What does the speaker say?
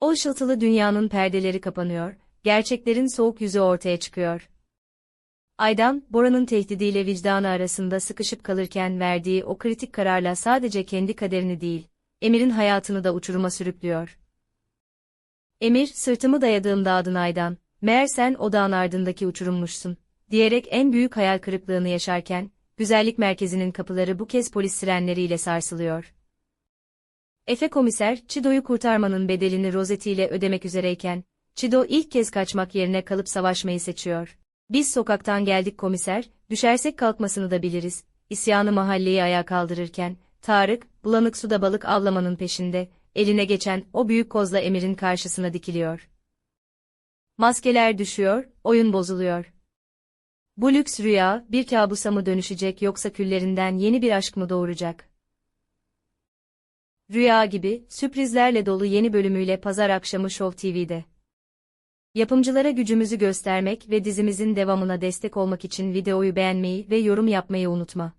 O ışıltılı dünyanın perdeleri kapanıyor, gerçeklerin soğuk yüzü ortaya çıkıyor. Aydan, Bora'nın tehdidiyle vicdanı arasında sıkışıp kalırken verdiği o kritik kararla sadece kendi kaderini değil, Emir'in hayatını da uçuruma sürüklüyor. Emir, sırtımı dayadığım dağdın Aydan, meğer sen o dağın ardındaki uçurummuşsun, diyerek en büyük hayal kırıklığını yaşarken, güzellik merkezinin kapıları bu kez polis sirenleriyle sarsılıyor. Efe komiser, Çido'yu kurtarmanın bedelini Rosetti ile ödemek üzereyken, Çido ilk kez kaçmak yerine kalıp savaşmayı seçiyor. Biz sokaktan geldik komiser, düşersek kalkmasını da biliriz. İsyanı mahalleyi ayağa kaldırırken, Tarık, bulanık suda balık avlamanın peşinde, eline geçen o büyük kozla Emir'in karşısına dikiliyor. Maskeler düşüyor, oyun bozuluyor. Bu lüks rüya, bir kabusa mı dönüşecek yoksa küllerinden yeni bir aşk mı doğuracak? Rüya gibi, sürprizlerle dolu yeni bölümüyle pazar akşamı Show TV'de. Yapımcılara gücümüzü göstermek ve dizimizin devamına destek olmak için videoyu beğenmeyi ve yorum yapmayı unutma.